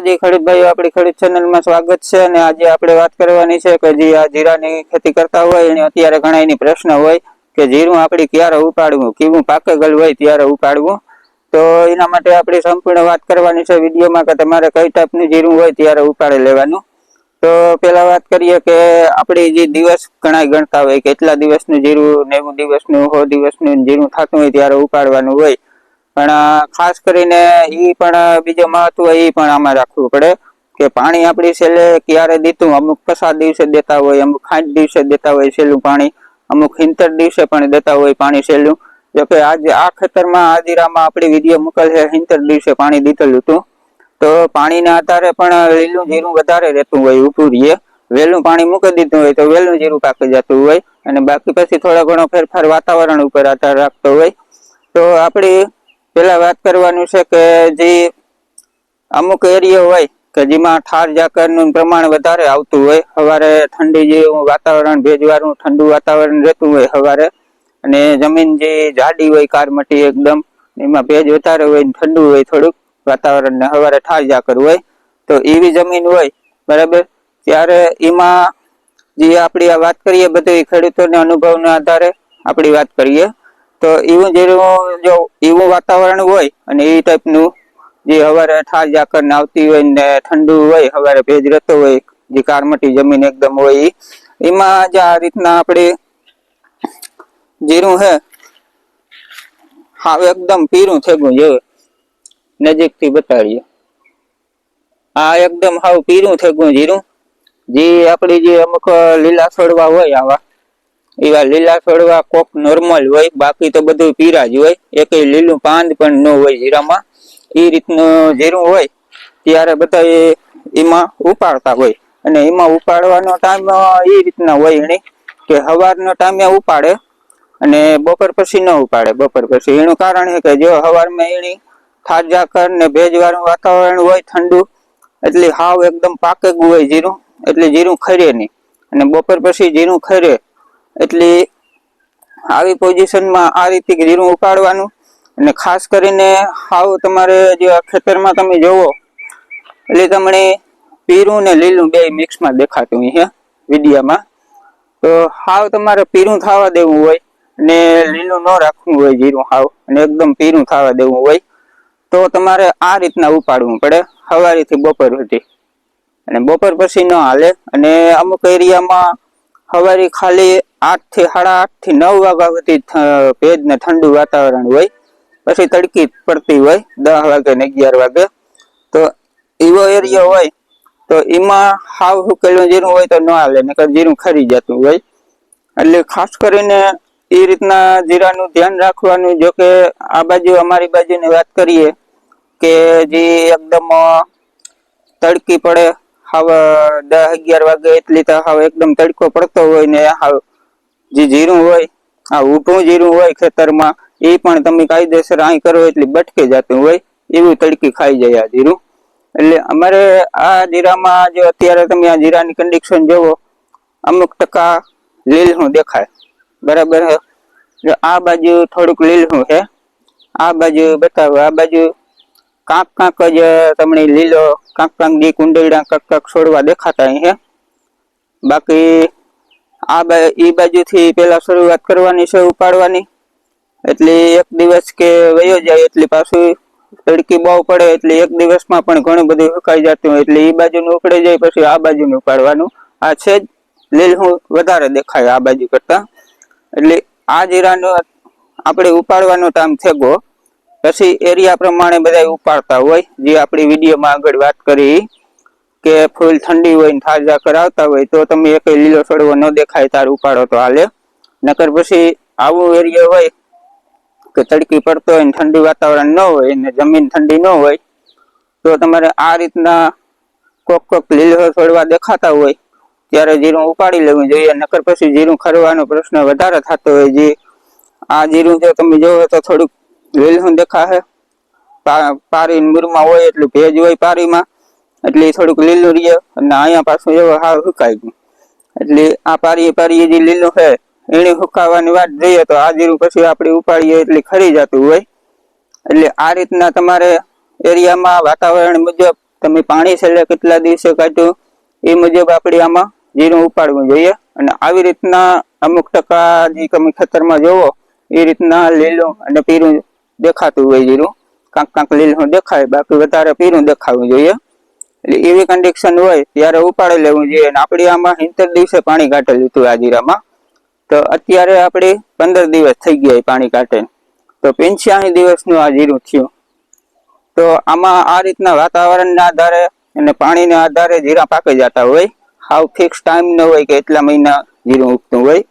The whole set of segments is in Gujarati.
જી ખેડૂત ભાઈઓ, આપણી ખેડૂત ચેનલમાં સ્વાગત છે અને આજે આપણે વાત કરવાની છે કે જે આ જીરાની ખેતી કરતા હોય, એને અત્યારે ઘણા એની પ્રશ્ન હોય કે જીરું આપણે ક્યારે ઉપાડવું, કેવું પાકેગલ હોય ત્યારે ઉપાડવું. તો એના માટે આપણે સંપૂર્ણ વાત કરવાની છે વિડીયોમાં કે તમારે કઈ ટાઈપનું જીરું હોય ત્યારે ઉપાડી લેવાનું. તો પહેલાં વાત કરીએ કે આપણે જે દિવસ ઘણા ગણતા હોય કે એટલા દિવસનું જીરું, નેવું દિવસનું, સો દિવસનું જીરું થતું હોય ત્યારે ઉપાડવાનું હોય. પણ ખાસ કરીને એ પણ બીજો મહત્વ એ પણ આમાં રાખવું પડે કે પાણી આપણી છેલ્લે ક્યારે દીધું? અમુક પસાર દિવસે દેતા હોય, અમુક ખાંચ દિવસે દેતા હોય છેલ્લું પાણી, અમુક હિંતર દિવસે પણ દેતા હોય પાણી છેલ્લું. જોકે આજે આ ખેતરમાં આજીરામાં જીરામાં આપણી વીડિયો મોકલ છે હિંતર દિવસે પાણી દીધેલું હતું. તો પાણીના આધારે પણ લીલું જીરું વધારે રહેતું હોય રહીએ. વહેલું પાણી મૂકી દીધું હોય તો વહેલું જીરું પાકી જતું હોય અને બાકી પછી થોડો ઘણો ફેરફાર વાતાવરણ ઉપર આધાર રાખતો હોય. તો આપણી પેલા વાત કરવાનું છે કે જે અમુક એરિયો હોય કે જેમાં ઠાર ઝાકરનું પ્રમાણ વધારે આવતું હોય, સવારે ઠંડી જેવું વાતાવરણ, ભેજવાળું ઠંડુ વાતાવરણ રહેતું હોય સવારે, અને જમીન જે જાડી હોય કારમટી એકદમ, એમાં ભેજ વધારે હોય ઠંડુ હોય થોડુંક વાતાવરણ, ને સવારે ઠાર ઝાકર હોય, તો એવી જમીન હોય, બરાબર? ત્યારે એમાં જે આપણી આ વાત કરીએ બધી ખેડૂતોના અનુભવના આધારે આપણી વાત કરીએ. તો એવું જેવું જો એવું વાતાવરણ હોય અને એ ટાઈપનું જે હવારે ઠાર ઝાકર આવતી હોય ને ઠંડુ હોય, હવારે ભેજ રહેતો હોય, જે કારમટી જમીન એકદમ હોય એમાં જે આ રીતના આપણે જીરું હે હા એકદમ પીરું થેગું જેવું, નજીકથી બતાડીએ. આ એકદમ હાવ પીરું થેગું જીરું, જે આપણી જે અમુક લીલા છોડવા હોય આવા એવા લીલા છોડવા કોક નોર્મલ હોય, બાકી તો બધું પીરા જ હોય. એકેય લીલું પાંદ પણ ન હોય જીરામાં. એ રીતનું જીરું હોય, ત્યારે બધા એમાં ઉપાડતા હોય. અને એમાં ઉપાડવાનો ટાઈમ એ રીતના હોય એની, કે સવારનો ટાઈમે ઉપાડે અને બપોર પછી ન ઉપાડે. બપોર પછી એનું કારણ છે કે જો સવારમાં એની થાજાકર ને ભેજવાળું વાતાવરણ હોય ઠંડુ, એટલે હાવ એકદમ પાકેગું હોય જીરું, એટલે જીરું ખરે નહીં. અને બપોર પછી જીરું ખરે એટલે આવી પોઝિશનમાં આ રીતે જીરું ઉપાડવાનું અને ખાસ કરીને હાવ તમારે જે ખેતરમાં તમે જોવો, એટલે તમને પીરું ને લીલું બે મિક્સમાં દેખાતું અહીંયા વિડીયામાં. તો હાવ તમારે પીરું થવા દેવું હોય ને લીલું ન રાખવું હોય જીરું હાવ અને એકદમ પીરું થવા દેવું હોય, તો તમારે આ રીતના ઉપાડવું પડે હવારીથી બપોર સુધી. અને બપોર પછી ન હાલે અને અમુક એરિયામાં સવારે ખાલી આઠથી સાડા આઠથી નવ વાગ્યા સુધી ભેજ ને ઠંડુ વાતાવરણ હોય. પછી તડકી પડતી હોય, દસ વાગે ને અગિયાર વાગે. તો એવો એરિયો હોય, તો એમાં હાવ હુકેલું જીરું હોય તો ન હાલે, નકર જીરું ખરી જતું હોય. એટલે ખાસ કરીને એ રીતના જીરાનું ધ્યાન રાખવાનું, જો કે આ બાજુ, અમારી બાજુની વાત કરીએ કે જે એકદમ તડકી પડે હાવ દસ અગિયાર વાગે એટલી તો હાવ એકદમ તડકો પડતો હોય ને હાવ જે જીરું હોય, આ ઊંટું જીરું હોય ખેતરમાં, એ પણ તમે કાયદેસર અહીં કરો એટલે બટકી જતું હોય, એવું તડકી ખાઈ જાય આ જીરું. એટલે અમારે આ જીરામાં જો અત્યારે તમે આ જીરાની કન્ડિશન જોવો, અમુક ટકા લીલું દેખાય. બરાબર આ બાજુ થોડુંક લીલું છે આ બાજુ બતાવો, આ બાજુ કાંક કાંક જ તમને લીલો, કાંક કાંક દી કુંડળા કાંક કાંક છોડવા દેખાતા અહીં બાકી આ ઈ બાજુથી પેલા શરૂઆત કરવાની છે ઉપાડવાની. એટલે એક દિવસ કે વયો જાય એટલે પાછું તડકી બહુ પડે એટલે એક દિવસમાં પણ ઘણું બધું સુકાઈ જતું હોય એટલે એ બાજુનું ઉકળી જાય પછી આ બાજુનું ઉપાડવાનું. આ છે જ લીલું વધારે દેખાય આ બાજુ કરતાં. એટલે આ જીરાનો આપણે ઉપાડવાનો ટાઈમ થેગો. પછી એરિયા પ્રમાણે બધા ઉપાડતા હોય. જે આપણી વિડીયોમાં આગળ વાત કરી કે ફૂલ ઠંડી હોય ને થાજા કરાવતા હોય તો તમે એક લીલો છોડવો ન દેખાય, તાર ઉપાડો તો હાલે. નકર પછી આવું એરિયા હોય કે તડકી પડતો હોય ને ઠંડી વાતાવરણ ન હોય ને જમીન ઠંડી ન હોય, તો તમારે આ રીતના કોક કોક લીલો છોડવા દેખાતા હોય, ત્યારે જીરું ઉપાડી લેવું જોઈએ. નકર પછી જીરું ખરવાનો પ્રશ્ન વધારે થતો હોય. જે આ જીરું જો તમે જોવો તો થોડુંક લીલું દેખાશે? પારી મૂરમાં હોય એટલું ભેજ હોય પારીમાં, એટલે થોડુંક લીલું રહીએ અને અહીંયા પાછું એવો હાવ સુકાઈ ગયું. એટલે આ પારી પારી જે લીલું છે, એને સુકાવાની વાત જોઈએ તો આ જીરું પછી આપણે ઉપાડીએ એટલે ખરી જતું હોય. એટલે આ રીતના તમારે એરિયામાં વાતાવરણ મુજબ તમે પાણી છેલ્લે કેટલા દિવસે કાઢ્યું, એ મુજબ આપણે આમાં જીરું ઉપાડવું જોઈએ. અને આવી રીતના અમુક ટકા જે તમે ખેતરમાં જોવો એ રીતના લીલું અને પીરું દેખાતું હોય જીરું કાંક કાંક લીલું દેખાય, બાકી વધારે પીરું દેખાવું જોઈએ. એટલે એવી કન્ડિશન હોય, ત્યારે ઉપાડી લેવું જોઈએ. અને આપણે આમાં સિત્તેર દિવસે પાણી કાઢેલું હતું આ જીરામાં તો અત્યારે આપણે પંદર દિવસ થઈ ગયા પાણી કાઢે તો પંચ્યાસી દિવસનું આ જીરું થયું. તો આમાં આ રીતના વાતાવરણના આધારે અને પાણીના આધારે જીરા પાકી જતા હોય. હાવ ફિક્સ ટાઈમ ન હોય કે એટલા મહિના જીરું ઉગતું હોય.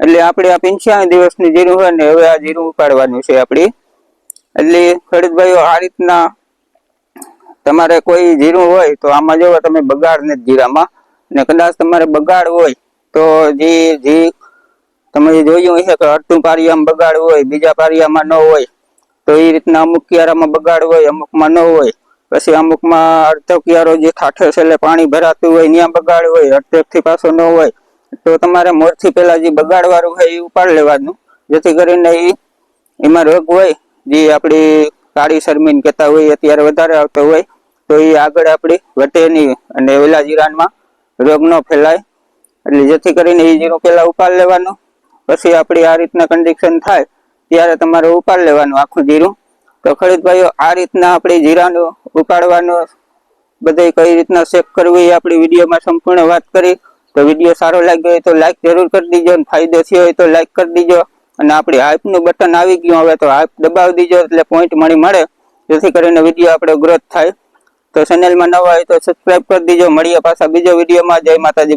એટલે આપણે આ પંચ્યાસી દિવસનું જીરું હોય ને, હવે આ જીરું ઉપાડવાનું છે આપણી. એટલે ખેડૂતભાઈઓ, આ રીતના તમારે કોઈ જીરું હોય તો આમાં જોવો, તમે બગાડ નથી જીરામાં. ને કદાચ તમારે બગાડ હોય તો જે જે તમે જોયું હશે કે અડધું પારિયામાં બગાડ હોય, બીજા પારિયામાં ન હોય, તો એ રીતના અમુક કિયારામાં બગાડ હોય, અમુકમાં ન હોય. પછી અમુકમાં અડધો કિયારો જે ઠાઠે છેલ્લે પાણી ભરાતું હોય, ત્યાં બગાડ હોય અડધેકથી પાછો ન હોય, તો તમારે મોરથી પેલા જે બગાડવાળું હોય એ ઉપાડ લેવાનું. જેથી કરીને એ, એમાં રોગ હોય જે આપણી કાળી શરમીન કહેતા હોય અત્યારે વધારે આવતો હોય, તો એ આગળ આપણી વટે નહીં અને ઓલા જીરાનમાં રોગ ન ફેલાય. એટલે જેથી કરીને એ જીરું પહેલાં ઉપાડ લેવાનું, પછી આપણી આ રીતના કન્ડિશન થાય, ત્યારે તમારે ઉપાડ લેવાનું આખું જીરું. તો ખરીદભાઈઓ આ રીતના આપણે જીરાનું ઉપાડવાનું બધે કઈ રીતના ચેક કરવી એ આપણી વિડીયોમાં સંપૂર્ણ વાત કરી. તો વીડિયો સારો લાગ્યો હોય તો લાઈક જરૂર કરી દીજો અને ફાયદો થયો હોય તો લાઈક કરી દીજો. અને આપણી હાઈપનું બટન આવી ગયું હવે તો હાઈપ દબાવી દીજો એટલે પોઈન્ટ મળી મળે. જેથી કરીને વીડિયો આપણો ગ્રોથ થાય. તો ચેનલમાં નવા હોય તો સબસ્ક્રાઇબ કરી દીજો. મળીએ પાછા બીજો વિડીયોમાં જય માતાજી.